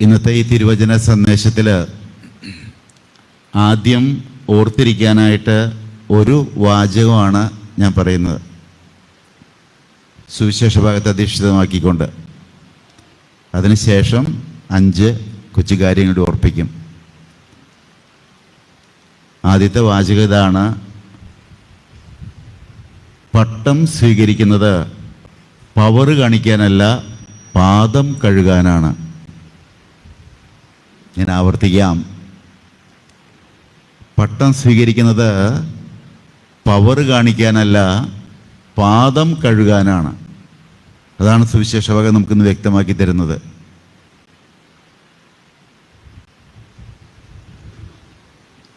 ഇന്നത്തെ ഈ തിരുവചന സന്ദേശത്തിൽ ആദ്യം ഓർത്തിരിക്കാനായിട്ട് ഒരു വാചകമാണ് ഞാൻ പറയുന്നത്. സുവിശേഷ ഭാഗത്ത് അധിഷ്ഠിതമാക്കിക്കൊണ്ട്. അതിനുശേഷം അഞ്ച് കൊച്ചു കാര്യങ്ങൾ ഓർപ്പിക്കും. ആദ്യത്തെ വാചകം ഇതാണ് പട്ടം സ്വീകരിക്കുന്നത് പവർ കാണിക്കാനല്ല പാദം കഴുകാനാണ്. ഞാൻ ആവർത്തിക്കാം. പട്ടം സ്വീകരിക്കുന്നത് പവർ കാണിക്കാനല്ല പാദം കഴുകാനാണ്. അതാണ് സുവിശേഷവക നമുക്കിന്ന് വ്യക്തമാക്കി തരുന്നത്.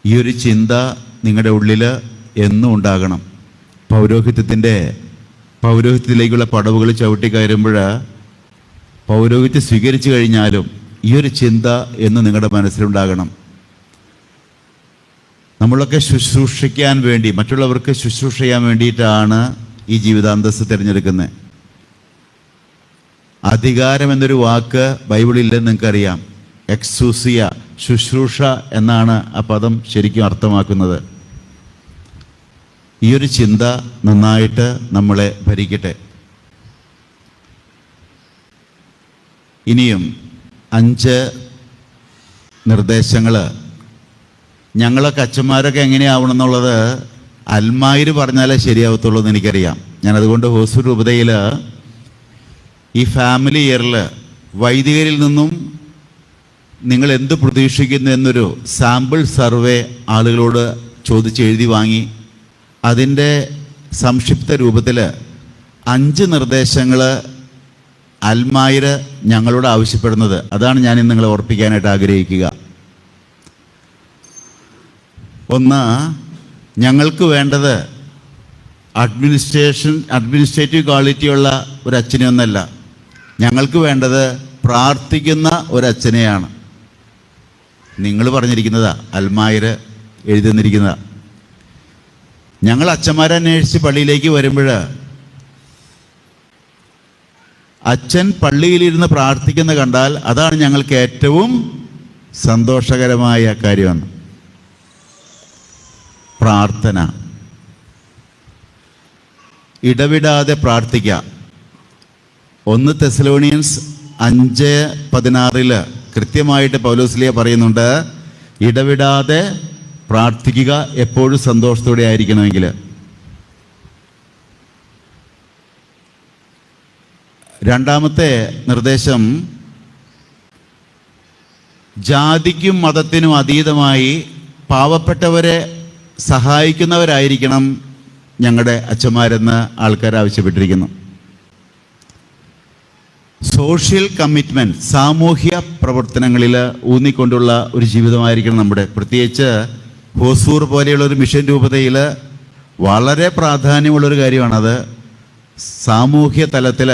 ഈ ഒരു ചിന്ത നിങ്ങളുടെ ഉള്ളിൽ എന്നും ഉണ്ടാകണം. പൗരോഹിത്യത്തിന്റെ പൗരോഹിത്യത്തിലേക്കുള്ള പടവുകൾ ചവിട്ടി കയറുമ്പോൾ പൗരോഹിത്യം സ്വീകരിച്ചു കഴിഞ്ഞാലും ഈ ഒരു ചിന്ത എന്ന് നിങ്ങളുടെ മനസ്സിലുണ്ടാകണം. നമ്മളൊക്കെ ശുശ്രൂഷിക്കാൻ വേണ്ടി മറ്റുള്ളവർക്ക് ശുശ്രൂഷ ചെയ്യാൻ വേണ്ടിയിട്ടാണ് ഈ ജീവിതാന്തസ് തിരഞ്ഞെടുക്കുന്നത്. അധികാരം എന്നൊരു വാക്ക് ബൈബിളില്ലെന്ന് നിങ്ങൾക്കറിയാം. എക്സൂസിയ ശുശ്രൂഷ എന്നാണ് ആ പദം ശരിക്കും അർത്ഥമാക്കുന്നത്. ഈ ഒരു ചിന്ത നന്നായിട്ട് നമ്മളെ ഭരിക്കട്ടെ. ഇനിയും അഞ്ച് നിർദ്ദേശങ്ങൾ ഞങ്ങളൊക്കെ അച്ഛന്മാരൊക്കെ എങ്ങനെയാവണം എന്നുള്ളത് അൽമായിര് പറഞ്ഞാലേ ശരിയാവത്തുള്ളൂ എന്ന് എനിക്കറിയാം. ഞാൻ അതുകൊണ്ട് രൂപതയിൽ ഈ ഫാമിലി ഇയറിൽ വൈദികരിൽ നിന്നും നിങ്ങൾ എന്ത് പ്രതീക്ഷിക്കുന്നു എന്നൊരു സാമ്പിൾ സർവേ ആളുകളോട് ചോദിച്ച് എഴുതി വാങ്ങി അതിന്റെ സംക്ഷിപ്ത രൂപത്തിൽ അഞ്ച് നിർദ്ദേശങ്ങൾ അൽമായിര് ഞങ്ങളോട് ആവശ്യപ്പെടുന്നത്. അതാണ് ഞാൻ ഇന്ന് നിങ്ങളെ ഓർപ്പിക്കാനായിട്ട് ആഗ്രഹിക്കുക. ഒന്ന് ഞങ്ങൾക്ക് വേണ്ടത് അഡ്മിനിസ്ട്രേഷൻ അഡ്മിനിസ്ട്രേറ്റീവ് ക്വാളിറ്റിയുള്ള ഒരു അച്ഛനെയൊന്നല്ല ഞങ്ങൾക്ക് വേണ്ടത് പ്രാർത്ഥിക്കുന്ന ഒരച്ഛനെയാണ്. നിങ്ങൾ പറഞ്ഞിരിക്കുന്നതാ അൽമായർ എഴുതുന്നിരിക്കുന്നതാ. ഞങ്ങൾ അച്ഛന്മാരെ അന്വേഷിച്ച് പള്ളിയിലേക്ക് വരുമ്പോൾ അച്ഛൻ പള്ളിയിലിരുന്ന് പ്രാർത്ഥിക്കുന്ന കണ്ടാൽ അതാണ് ഞങ്ങൾക്ക് ഏറ്റവും സന്തോഷകരമായ കാര്യമെന്ന് പ്രാർത്ഥന. ഇടവിടാതെ പ്രാർത്ഥിക്കുക ഒന്ന് തെസലോണിയൻസ് അഞ്ച് പതിനാറിൽ കൃത്യമായിട്ട് പൗലോസ്ലിയ പറയുന്നുണ്ട് ഇടവിടാതെ പ്രാർത്ഥിക്കുക എപ്പോഴും സന്തോഷത്തോടെ ആയിരിക്കണമെങ്കിൽ രണ്ടാമത്തെ നിർദ്ദേശം ജാതിക്കും മതത്തിനും അതീതമായി പാവപ്പെട്ടവരെ സഹായിക്കുന്നവരായിരിക്കണം ഞങ്ങളുടെ അച്ഛന്മാരെന്ന് ആൾക്കാർ ആവശ്യപ്പെട്ടിരിക്കുന്നു. സോഷ്യൽ കമ്മിറ്റ്മെന്റ് സാമൂഹ്യ പ്രവർത്തനങ്ങളിൽ ഊന്നിക്കൊണ്ടുള്ള ഒരു ജീവിതമായിരിക്കണം നമ്മുടെ. പ്രത്യേകിച്ച് ഹോസൂർ പോലെയുള്ള ഒരു മിഷൻ രൂപതയിൽ വളരെ പ്രാധാന്യമുള്ളൊരു കാര്യമാണത്. സാമൂഹ്യ തലത്തിൽ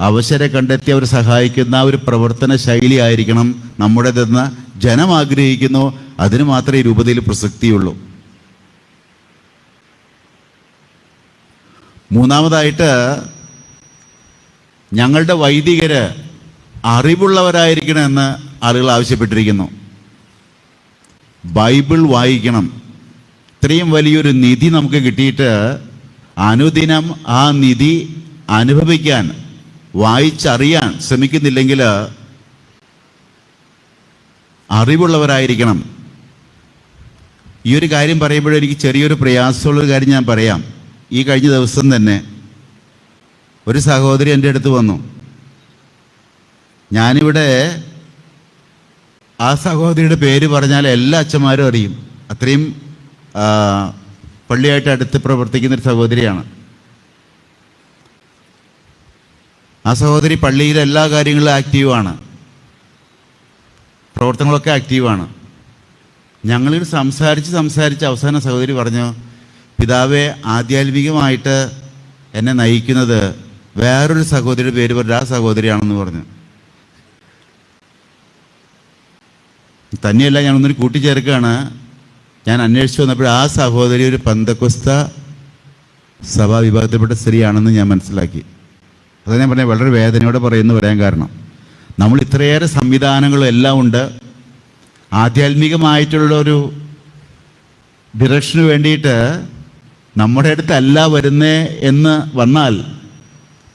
അവസരം കണ്ടെത്തി അവർ സഹായിക്കുന്ന ഒരു പ്രവർത്തന ശൈലി ആയിരിക്കണം നമ്മുടേതെന്ന് ജനം ആഗ്രഹിക്കുന്നു. അതിന് മാത്രമേ രൂപതയിൽ പ്രസക്തിയുള്ളൂ. മൂന്നാമതായിട്ട് ഞങ്ങളുടെ വൈദികര് അറിവുള്ളവരായിരിക്കണമെന്ന് ആളുകൾ ആവശ്യപ്പെട്ടിരിക്കുന്നു. ബൈബിൾ വായിക്കണം. ഇത്രയും വലിയൊരു നിധി നമുക്ക് കിട്ടിയിട്ട് അനുദിനം ആ നിധി അനുഭവിക്കാൻ വായിച്ചറിയാൻ ശ്രമിക്കുന്നില്ലെങ്കിൽ അറിവുള്ളവരായിരിക്കണം. ഈ ഒരു കാര്യം പറയുമ്പോൾ എനിക്ക് ചെറിയൊരു പ്രയാസമുള്ളൊരു കാര്യം ഞാൻ പറയാം. ഈ കഴിഞ്ഞ ദിവസം തന്നെ ഒരു സഹോദരി എന്റെ അടുത്ത് വന്നു. ഞാനിവിടെ ആ സഹോദരിയുടെ പേര് പറഞ്ഞാൽ എല്ലാ അച്ഛന്മാരും അറിയും. അത്രയും പള്ളിയായിട്ട് അടുത്ത് പ്രവർത്തിക്കുന്ന ഒരു സഹോദരിയാണ്. ആ സഹോദരി പള്ളിയിലെ എല്ലാ കാര്യങ്ങളിലും ആക്റ്റീവാണ് പ്രവർത്തനങ്ങളൊക്കെ ആക്റ്റീവാണ് ഞങ്ങളിത് സംസാരിച്ച് സംസാരിച്ച് അവസാന സഹോദരി പറഞ്ഞു പിതാവെ ആധ്യാത്മികമായിട്ട് എന്നെ നയിക്കുന്നത് വേറൊരു സഹോദരിയുടെ പേര് പറഞ്ഞ ആ സഹോദരിയാണെന്ന് പറഞ്ഞു. തന്നെയല്ല ഞാൻ ഒന്നൊരു കൂട്ടിച്ചേർക്കുകയാണ്. ഞാൻ അന്വേഷിച്ച് വന്നപ്പോൾ ആ സഹോദരി ഒരു പന്തക്കുസ്ത സഭാ വിഭാഗത്തിൽപ്പെട്ട സ്ത്രീയാണെന്ന് ഞാൻ മനസ്സിലാക്കി. അത് ഞാൻ പറഞ്ഞ വളരെ വേദനയോടെ പറയുന്നു വരാൻ കാരണം. നമ്മൾ ഇത്രയേറെ സംവിധാനങ്ങളും എല്ലാം ഉണ്ട്. ആധ്യാത്മികമായിട്ടുള്ള ഒരു ഡിറക്ഷന് വേണ്ടിയിട്ട് നമ്മുടെ അടുത്തല്ല വരുന്നേ എന്ന് വന്നാൽ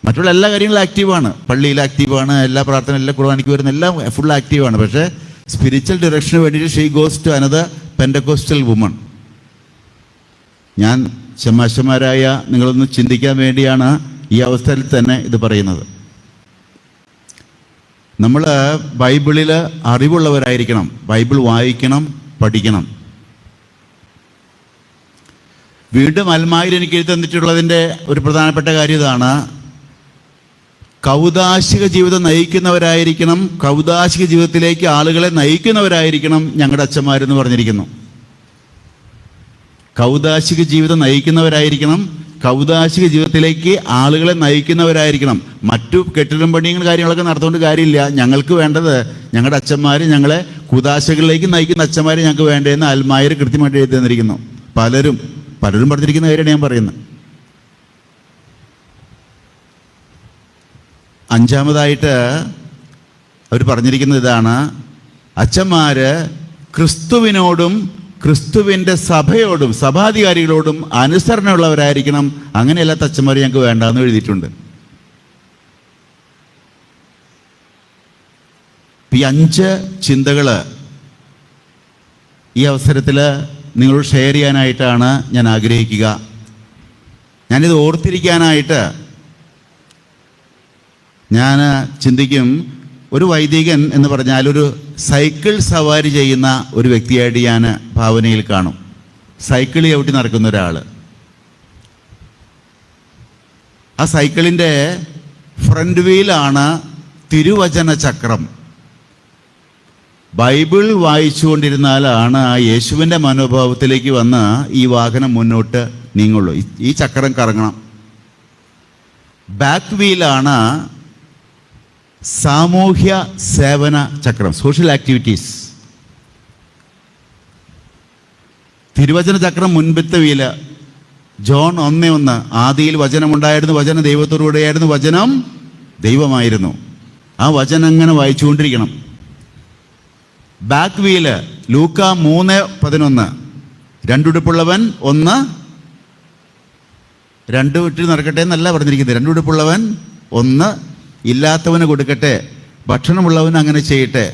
മറ്റുള്ള എല്ലാ കാര്യങ്ങളും ആക്റ്റീവാണ് പള്ളിയിൽ ആക്റ്റീവാണ് എല്ലാ പ്രാർത്ഥന എല്ലാ കുർബാനയ്ക്ക് വരുന്ന എല്ലാം ഫുൾ ആക്റ്റീവാണ് പക്ഷേ സ്പിരിച്വൽ ഡിറക്ഷന് വേണ്ടിയിട്ട് she goes to another Pentecostal woman ഞാൻ ശമാശമാരായ നിങ്ങളൊന്ന് ചിന്തിക്കാൻ വേണ്ടിയാണ് ഈ അവസ്ഥയിൽ തന്നെ ഇത് പറയുന്നത്. നമ്മൾ ബൈബിളിൽ അറിവുള്ളവരായിരിക്കണം. ബൈബിൾ വായിക്കണം പഠിക്കണം. വീണ്ടും അൽമായിൽ എനിക്ക് എഴുതി തന്നിട്ടുള്ളതിന്റെ ഒരു പ്രധാനപ്പെട്ട കാര്യം ഇതാണ്. കൗതാശിക ജീവിതം നയിക്കുന്നവരായിരിക്കണം. കൗതാശിക ജീവിതത്തിലേക്ക് ആളുകളെ നയിക്കുന്നവരായിരിക്കണം ഞങ്ങളുടെ അച്ഛന്മാരെന്ന് പറഞ്ഞിരിക്കുന്നു. കൗതാശിക ജീവിതം നയിക്കുന്നവരായിരിക്കണം. കൗതാശിക ജീവിതത്തിലേക്ക് ആളുകളെ നയിക്കുന്നവരായിരിക്കണം. മറ്റു കെട്ടിടം പണിയും കാര്യങ്ങളൊക്കെ നടത്തുകൊണ്ട് കാര്യമില്ല. ഞങ്ങൾക്ക് വേണ്ടത് ഞങ്ങളുടെ അച്ഛന്മാർ ഞങ്ങളെ കുതാശകളിലേക്ക് നയിക്കുന്ന അച്ഛന്മാർ ഞങ്ങൾക്ക് വേണ്ടതെന്ന് അൽമായർ കൃത്യമായിട്ട് എഴുതി തന്നിരിക്കുന്നു. പലരും പലരും പറഞ്ഞിരിക്കുന്ന കാര്യമാണ് ഞാൻ പറയുന്നത്. അഞ്ചാമതായിട്ട് അവർ പറഞ്ഞിരിക്കുന്ന ഇതാണ് അച്ഛന്മാർ ക്രിസ്തുവിനോടും ക്രിസ്തുവിന്റെ സഭയോടും സഭാധികാരികളോടും അനുസരണമുള്ളവരായിരിക്കണം അങ്ങനെയല്ലാത്ത അച്ഛന്മാർ ഞങ്ങൾക്ക് വേണ്ടാന്ന് എഴുതിയിട്ടുണ്ട്. ഈ അഞ്ച് ചിന്തകൾ ഈ അവസരത്തിൽ നിങ്ങളോട് ഷെയർ ചെയ്യാനായിട്ടാണ് ഞാൻ ആഗ്രഹിക്കുക. ഞാനിത് ഓർത്തിരിക്കാനായിട്ട് ഞാൻ ചിന്തിക്കും ഒരു വൈദികൻ എന്ന് പറഞ്ഞാൽ ഒരു സൈക്കിൾ സവാരി ചെയ്യുന്ന ഒരു വ്യക്തിയായിട്ട് ഞാൻ ഭാവനയിൽ കാണും. സൈക്കിൾ ചവിട്ടി നടക്കുന്ന ഒരാൾ ആ സൈക്കിളിന്റെ ഫ്രണ്ട് വീലാണ് തിരുവചന ചക്രം. ബൈബിൾ വായിച്ചുകൊണ്ടിരുന്നാലാണ് ആ യേശുവിന്റെ മനോഭാവത്തിലേക്ക് വന്ന് ഈ വാഹനം മുന്നോട്ട് നീങ്ങുള്ളൂ. ഈ- ചക്രം കറങ്ങണം. ബാക്ക് വീലാണ് സാമൂഹ്യ സേവന ചക്രം സോഷ്യൽ ആക്ടിവിറ്റീസ് തിരുവചന ചക്രം മുൻപത്തെ വീല. ജോൺ ഒന്നേ ഒന്ന് ആദിയിൽ വചനമുണ്ടായിരുന്നു വചനം ദൈവത്തോടുകൂടെയായിരുന്നു വചനം ദൈവമായിരുന്നു. ആ വചനം അങ്ങനെ വായിച്ചുകൊണ്ടിരിക്കണം. ബാക്ക് വീൽ ലൂക്ക മൂന്ന് പതിനൊന്ന്. രണ്ടുടുപ്പുള്ളവൻ ഒന്ന്. രണ്ടു വീട്ടിൽ നടക്കട്ടെ എന്നല്ല പറഞ്ഞിരിക്കുന്നത്. രണ്ടുടുപ്പുള്ളവൻ ഒന്ന്. ഇല്ലാത്തവന് കൊടുക്കട്ടെ ഭക്ഷണമുള്ളവന് അങ്ങനെ ചെയ്യട്ടെ.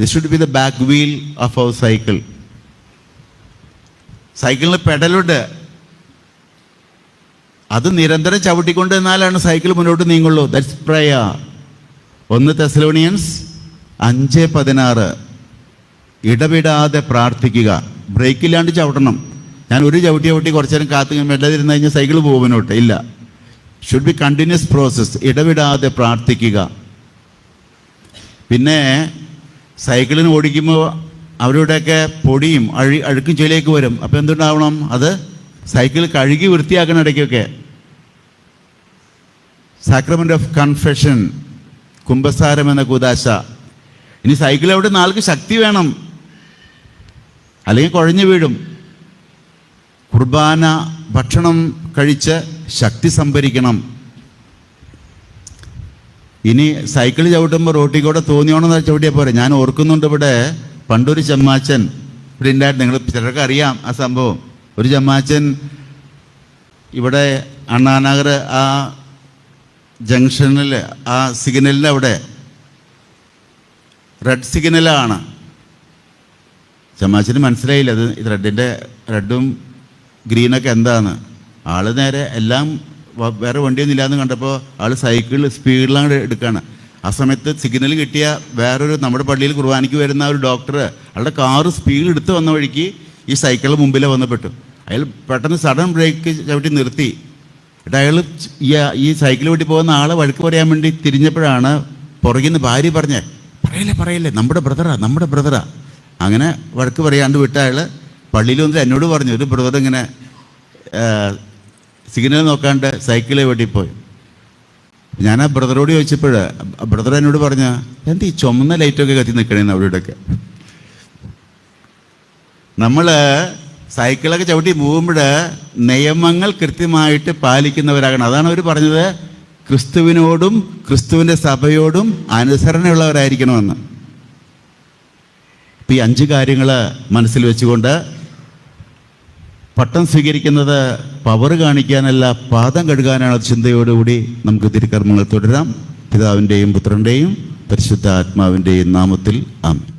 This should be the back wheel of our cycle സൈക്കിളിന് പെഡലുണ്ട് അത് നിരന്തരം ചവിട്ടിക്കൊണ്ട് എന്നാലാണ് സൈക്കിൾ മുന്നോട്ട് നീങ്ങുള്ളൂ. ദറ്റ്സ് പ്രയ ഒന്ന് തെസലോണിയൻസ് അഞ്ച് പതിനാറ്. ഇടവിടാതെ പ്രാർത്ഥിക്കുക. ബ്രേക്കില്ലാണ്ട് ചവിട്ടണം. ഞാൻ ഒരു ചവിട്ടി ചവിട്ടി കുറച്ചു നേരം കാത്തു മെല്ലതിരുന്ന് കഴിഞ്ഞാൽ സൈക്കിൾ പോകുന്നോട്ടെ. ഇല്ല. ഷുഡ് ബി കണ്ടിന്യൂസ് പ്രോസസ്സ് ഇടവിടാതെ പ്രാർത്ഥിക്കുക. പിന്നെ സൈക്കിളിന് ഓടിക്കുമ്പോൾ അവരുടെയൊക്കെ പൊടിയും അഴി അഴുക്കും ചെളിയൊക്കെ വരും. അപ്പോൾ എന്തുണ്ടാവണം? അത് സൈക്കിൾ കഴുകി വൃത്തിയാക്കണം ഇടയ്ക്കൊക്കെ. സാക്രമെന്റ് ഓഫ് കൺഫെഷൻ കുംഭസാരം എന്ന കുദാശ. ഇനി സൈക്കിൾ എവിടെ നാൾക്ക് ശക്തി വേണം. അല്ലെങ്കിൽ കുഴഞ്ഞു വീഴും. കുർബാന ഭക്ഷണം കഴിച്ച് ശക്തി സംഭരിക്കണം. ഇനി സൈക്കിൾ ചവിട്ടുമ്പോൾ റോട്ടിൽ കൂടെ തോന്നിയോണെന്ന് ചവിട്ടിയാൽ പോരെ. ഞാൻ ഓർക്കുന്നുണ്ട് ഇവിടെ പണ്ടൊരു ചെമ്മാച്ചൻ ഇവിടെ ഉണ്ടായിരുന്നു നിങ്ങൾ ചിലർക്ക് അറിയാം ആ സംഭവം. ഒരു ചെമ്മാച്ചൻ ഇവിടെ അണ്ണാനഗർ ആ ജംഗ്ഷനിൽ ആ സിഗ്നലിന്റെ അവിടെ റെഡ് സിഗ്നലാണ്. ചെമ്മാച്ചന് മനസ്സിലായില്ല അത് റെഡിന്റെ റെഡും ഗ്രീനൊക്കെ എന്താണ് ആൾ നേരെ എല്ലാം വേറെ വണ്ടിയൊന്നും ഇല്ലാന്ന് കണ്ടപ്പോൾ ആൾ സൈക്കിളിൽ സ്പീഡിലാണ് എടുക്കുകയാണ് ആ സമയത്ത് സിഗ്നൽ കിട്ടിയ വേറൊരു നമ്മുടെ പള്ളിയിൽ കുർബാനയ്ക്ക് വരുന്ന ഒരു ഡോക്ടർ അയാളുടെ കാറ് സ്പീഡ് എടുത്ത് വന്ന വഴിക്ക് ഈ സൈക്കിളിൽ മുമ്പിലെ വന്നപ്പെട്ടു. അയാൾ പെട്ടെന്ന് സഡൻ ബ്രേക്ക് ചവിട്ടി നിർത്തി. എന്നിട്ട് അയാൾ ഈ ഈ സൈക്കിൾ വെട്ടി പോകുന്ന ആളെ വഴക്ക് പറയാൻ വേണ്ടി തിരിഞ്ഞപ്പോഴാണ് പുറകിൽ നിന്ന് ഭാര്യ പറഞ്ഞേ പറയല്ലേ പറയല്ലേ നമ്മുടെ ബ്രദറാ നമ്മുടെ ബ്രദറാ അങ്ങനെ വഴക്ക് പറയാണ്ട് വിട്ട അയാൾ പള്ളിയിൽ വന്നിട്ട് എന്നോട് പറഞ്ഞു ഒരു ബ്രദർ ഇങ്ങനെ സിഗ്നൽ നോക്കാണ്ട് സൈക്കിൾ വെട്ടിപ്പോയി ഞാൻ ആ ബ്രദറോട് ചോദിച്ചപ്പോൾ ബ്രദർ എന്നോട് പറഞ്ഞ എന്താ ഈ ചുമന്ന ലൈറ്റൊക്കെ കത്തി നിൽക്കണേന്ന് അവിടെയൊക്കെ നമ്മൾ സൈക്കിളൊക്കെ ചവിട്ടി പോകുമ്പോൾ നിയമങ്ങൾ കൃത്യമായിട്ട് പാലിക്കുന്നവരാകണം. അതാണ് അവർ പറഞ്ഞത്. ക്രിസ്തുവിനോടും ക്രിസ്തുവിന്റെ സഭയോടും അനുസരണയുള്ളവരായിരിക്കണമെന്ന്. ഇപ്പം ഈ അഞ്ച് കാര്യങ്ങൾ മനസ്സിൽ വെച്ചുകൊണ്ട് പട്ടം സ്വീകരിക്കുന്നത് പവർ കാണിക്കാനല്ല പാദം കഴുകാനാണ് ചിന്തയോടുകൂടി നമുക്ക് തിരുക്കർമ്മങ്ങൾ തുടരാം. പിതാവിന്റെയും പുത്രന്റെയും പരിശുദ്ധ ആത്മാവിന്റെയും നാമത്തിൽ ആമേൻ.